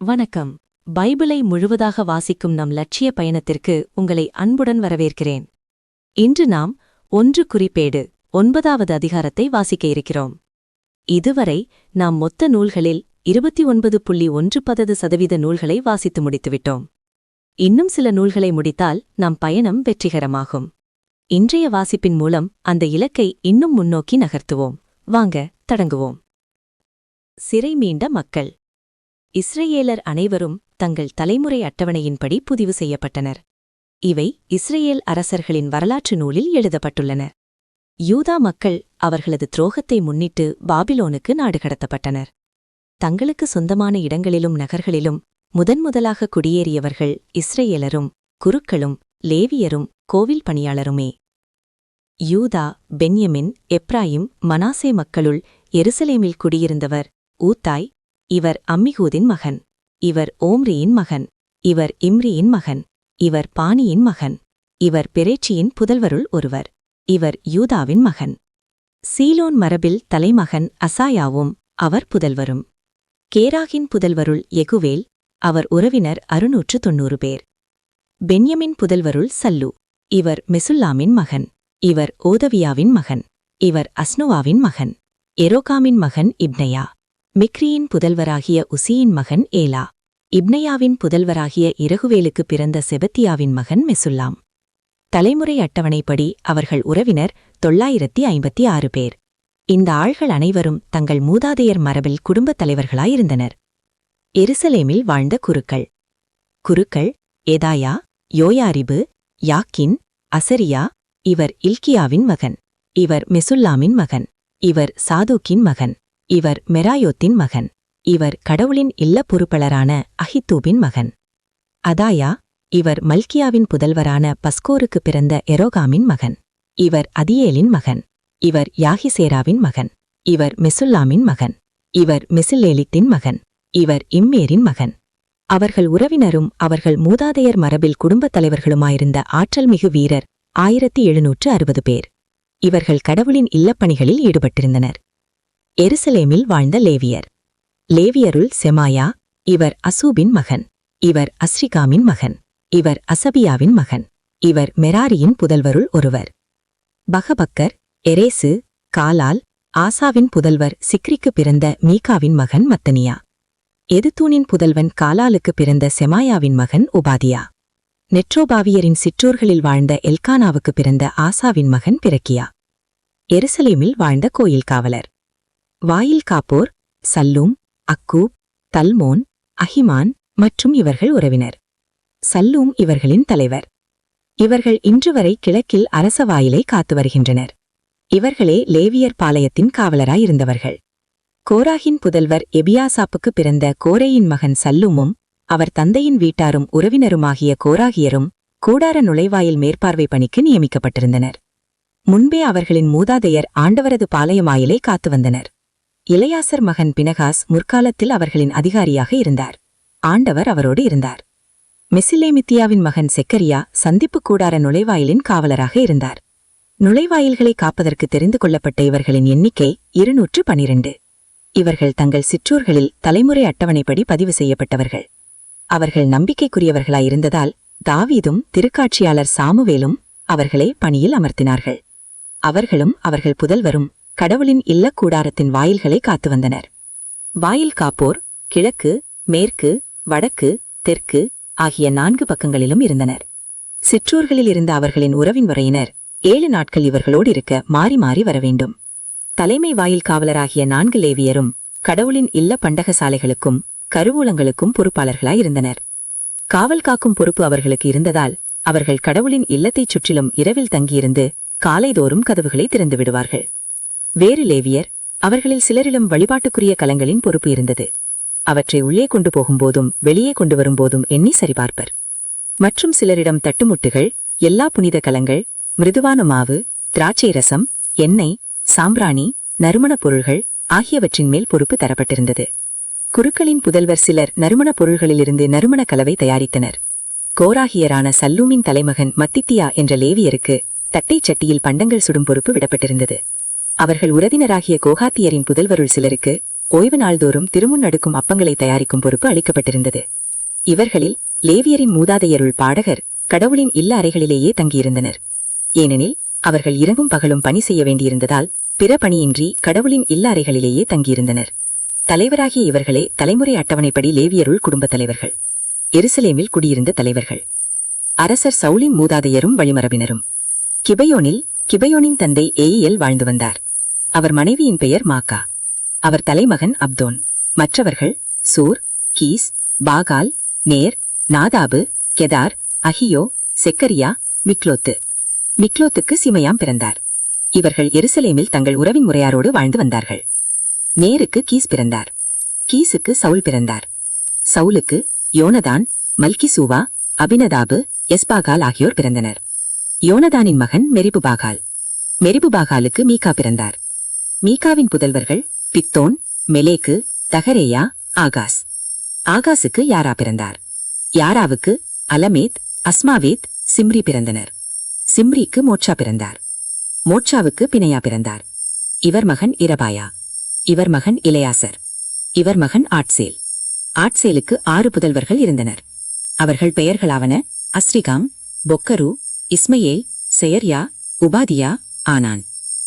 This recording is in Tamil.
வணக்கம். பைபிளை முழுவதாக வாசிக்கும் நம் லட்சிய பயணத்திற்கு உங்களை அன்புடன் வரவேற்கிறேன். இன்று நாம் ஒன்று குறிப்பேடு ஒன்பதாவது அதிகாரத்தை வாசிக்க இருக்கிறோம். இதுவரை நாம் மொத்த நூல்களில் இருபத்தி ஒன்பது புள்ளி ஒன்று பதது சதவீத நூல்களை வாசித்து முடித்துவிட்டோம். இன்னும் சில நூல்களை முடித்தால் நம் பயணம் வெற்றிகரமாகும். இன்றைய வாசிப்பின் மூலம் அந்த இலக்கை இன்னும் முன்னோக்கி நகர்த்துவோம். வாங்க தொடங்குவோம். சிறை மீண்ட மக்கள். இஸ்ரேலர் அனைவரும் தங்கள் தலைமுறை அட்டவணையின்படி புதிவு செய்யப்பட்டனர். இவை இஸ்ரேல் அரசர்களின் வரலாற்று நூலில் எழுதப்பட்டுள்ளன. யூதா மக்கள் அவர்களது துரோகத்தை முன்னிட்டு பாபிலோனுக்கு நாடு கடத்தப்பட்டனர். தங்களுக்கு சொந்தமான இடங்களிலும் நகர்களிலும் முதன்முதலாக குடியேறியவர்கள் இஸ்ரேலரும் குருக்களும் லேவியரும் கோவில் பணியாளருமே. யூதா பென்யமின் எப்ராயிம் மனாசே மக்களுள் எருசலேமில் குடியிருந்தவர் ஊத்தாய் இவர் அம்மிகூதின் மகன். இவர் ஓம்ரியின் மகன். இவர் இம்ரியின் மகன். இவர் பாணியின் மகன். இவர் பெரேச்சியின் புதல்வருள் ஒருவர். இவர் யூதாவின் மகன். சீலோன் மரபில் தலைமகன் அசாயாவும் அவர் புதல்வரும். கேராகின் புதல்வருள் எகுவேல் அவர் உறவினர் அறுநூற்று தொன்னூறு பேர். பென்யமின் புதல்வருள் சல்லு இவர் மெசுல்லாமின் மகன். இவர் ஓதவியாவின் மகன். இவர் அஸ்னோவாவின் மகன். எரோகாமின் மகன் இப்னயா. மிக்ரியின் புதல்வராகிய உசியின் மகன் ஏலா. இப்னையாவின் புதல்வராகிய இரகுவேலுக்கு பிறந்த செபத்தியாவின் மகன் மெசுல்லாம். தலைமுறை அட்டவணைப்படி அவர்கள் உறவினர் தொள்ளாயிரத்தி ஐம்பத்தி ஆறு பேர். இந்த ஆள்கள் அனைவரும் தங்கள் மூதாதையர் மரபில் குடும்பத் தலைவர்களாயிருந்தனர் எருசலேமில் வாழ்ந்த குருக்கள். குருக்கள் எதாயா யோயாரிபு யாக்கின் அசரியா இவர் இல்கியாவின் மகன். இவர் மெசுல்லாமின் மகன். இவர் சாதுக்கின் மகன். இவர் மெராயோத்தின் மகன். இவர் கடவுளின் இல்ல பொறுப்பளரான அஹித்தூபின் மகன். அதாயா இவர் மல்கியாவின் புதல்வரான பஸ்கோருக்கு பிறந்த எரோகாமின் மகன். இவர் அதியேலின் மகன். இவர் யாகிசேராவின் மகன். இவர் மெசுல்லாமின் மகன். இவர் மெசில்லேலித்தின் மகன். இவர் இம்மேரின் மகன். அவர்கள் உறவினரும் அவர்கள் மூதாதையர் மரபில் குடும்பத் தலைவர்களுமாயிருந்த ஆற்றல்மிகு வீரர் ஆயிரத்தி எழுநூற்று அறுபது பேர். இவர்கள் கடவுளின் இல்லப்பணிகளில் ஈடுபட்டிருந்தனர். எருசலேமில் வாழ்ந்த லேவியர். லேவியருள் செமாயா இவர் அசூபின் மகன். இவர் அஸ்ரிகாமின் மகன். இவர் அசபியாவின் மகன். இவர் மெராரியின் புதல்வருள் ஒருவர். பகபக்கர் எரேசு காலால் ஆசாவின் புதல்வர் சிக்ரிக்கு பிறந்த மீகாவின் மகன் மத்தனியா. எதுத்தூனின் புதல்வன் காலாலுக்கு பிறந்த செமாயாவின் மகன் உபாதியா. நெட்ரோபாவியரின் சிற்றூர்களில் வாழ்ந்த எல்கானாவுக்கு பிறந்த ஆசாவின் மகன் பிரக்கியா எருசலேமில் வாழ்ந்த கோயில் காவலர். வாயில் காப்போர் சல்லூம் அக்கூப் தல்மோன் அஹிமான் மற்றும் இவர்கள் உறவினர். சல்லூம் இவர்களின் தலைவர். இவர்கள் இன்று வரை கிழக்கில் அரச வாயிலை காத்து வருகின்றனர். இவர்களே லேவியர் பாளையத்தின் காவலராயிருந்தவர்கள் கோராகின் புதல்வர் எபியாசாப்புக்கு பிறந்த கோரேயின் மகன் சல்லூமும் அவர் தந்தையின் வீட்டாரும் உறவினருமாகிய கோராகியரும் கூடார நுழைவாயில் மேற்பார்வை பணிக்கு நியமிக்கப்பட்டிருந்தனர். முன்பே அவர்களின் மூதாதையர் ஆண்டவரது பாளையமாயிலை காத்து வந்தனர். இளையாசர் மகன் பினகாஸ் முற்காலத்தில் அவர்களின் அதிகாரியாக இருந்தார். ஆண்டவர் அவரோடு இருந்தார். மெசிலேமித்தியாவின் மகன் செக்கரியா சந்திப்பு கூடார நுழைவாயிலின் காவலராக இருந்தார். நுழைவாயில்களை காப்பதற்கு தெரிந்து கொள்ளப்பட்ட இவர்களின் எண்ணிக்கை இருநூற்று பனிரெண்டு. இவர்கள் தங்கள் சிற்றூர்களில் தலைமுறை அட்டவணைப்படி பதிவு செய்யப்பட்டவர்கள். அவர்கள் நம்பிக்கைக்குரியவர்களாயிருந்ததால் தாவீதும் திருக்காட்சியாளர் சாமுவேலும் அவர்களை பணியில் அமர்த்தினார்கள். அவர்களும் அவர்கள் புதல்வரும் கடவுளின் இல்லக்கூடாரத்தின் வாயில்களை காத்து வந்தனர். வாயில் காப்போர் கிழக்கு மேற்கு வடக்கு தெற்கு ஆகிய நான்கு பக்கங்களிலும் இருந்தனர். சிற்றூர்களில் இருந்த அவர்களின் உறவின் வரையினர் ஏழு நாட்கள் இவர்களோடு இருக்க மாறி மாறி வரவேண்டும். தலைமை வாயில் காவலராகிய நான்கு லேவியரும் கடவுளின் இல்ல பண்டகசாலைகளுக்கும் கருவூலங்களுக்கும் பொறுப்பாளர்களாயிருந்தனர் காவல் காக்கும் பொறுப்பு அவர்களுக்கு இருந்ததால் அவர்கள் கடவுளின் இல்லத்தைச் சுற்றிலும் இரவில் தங்கியிருந்து காலைதோறும் கதவுகளை திறந்து விடுவார்கள். வேறு லேவியர் அவர்களில் சிலரிலும் வழிபாட்டுக்குரிய கலங்களின் பொறுப்பு இருந்தது. அவற்றை உள்ளே கொண்டு போகும்போதும் வெளியே கொண்டு வரும்போதும் எண்ணி சரிபார்ப்பர். மற்றும் சிலரிடம் தட்டுமுட்டுகள் எல்லா புனித கலங்கள் மிருதுவான மாவு திராட்சை ரசம் எண்ணெய் சாம்பிராணி நறுமணப் பொருள்கள் ஆகியவற்றின் மேல் பொறுப்பு தரப்பட்டிருந்தது. குருக்களின் புதல்வர் சிலர் நறுமணப் பொருள்களிலிருந்து நறுமண கலவை தயாரித்தனர். கோராகியரான சல்லூமின் தலைமகன் மத்தித்தியா என்ற லேவியருக்கு தட்டைச் சட்டியில் பண்டங்கள் சுடும் பொறுப்பு விடப்பட்டிருந்தது. அவர்கள் உறவினராகிய கோகாத்தியரின் புதல்வருள் சிலருக்கு ஓய்வு நாள்தோறும் திருமுன் அடுக்கும் அப்பங்களை தயாரிக்கும் பொறுப்பு அளிக்கப்பட்டிருந்தது. இவர்களில் லேவியரின் மூதாதையருள் பாடகர் கடவுளின் இல்ல அறைகளிலேயே தங்கியிருந்தனர். ஏனெனில் அவர்கள் இரவும் பகலும் பணி செய்ய வேண்டியிருந்ததால் பிற பணியின்றி கடவுளின் இல்ல அறைகளிலேயே தங்கியிருந்தனர். தலைவராகிய இவர்களே தலைமுறை அட்டவணைப்படி லேவியருள் குடும்பத் தலைவர்கள். எருசலேமில் குடியிருந்த தலைவர்கள். அரசர் சவுலின் மூதாதையரும் வழிமரபினரும். கிபையோனில் கிபையோனின் தந்தை ஏஇஎல் வாழ்ந்து வந்தார். அவர் மனைவியின் பெயர் மாக்கா. அவர் தலைமகன் அப்தோன். மற்றவர்கள் சூர் கீஸ் பாகால் நேர் நாதாபு கெதார் அஹியோ செக்கரியா மிக்லோத்து. மிக்லோத்துக்கு சிமையாம் பிறந்தார். இவர்கள் எருசலேமில் தங்கள் உறவின் முறையாரோடு வாழ்ந்து வந்தார்கள். நேருக்கு கீஸ் பிறந்தார். கீஸுக்கு சவுல் பிறந்தார். சவுலுக்கு யோனதான் மல்கிசூவா அபினதாபு எஸ்பாகால் ஆகியோர் பிறந்தனர். யோனதானின் மகன் மெரிபு பாகால் மெரிபு பாகாலுக்கு மீகா பிறந்தார். மீகாவின் புதல்வர்கள் பித்தோன் மெலேக்கு தகரேயா ஆகாஸ். ஆகாஸுக்கு யாரா பிறந்தார்? யாராவுக்கு? அலமேத் அஸ்மாவேத் சிம்ரி பிறந்தனர். சிம்ரிக்கு மோட்சா பிறந்தார். மோட்சாவுக்கு பிணையா பிறந்தார். இவர் மகன் இரபாயா. இவர் மகன் இளையாசர். இவர் மகன் ஆட்சேல். ஆட்சேலுக்கு ஆறு புதல்வர்கள் இருந்தனர். அவர்கள் பெயர்களாவன அஸ்ரிகாம் பொக்கரு இஸ்மையே செயர்யா உபாதியா ஆனான்.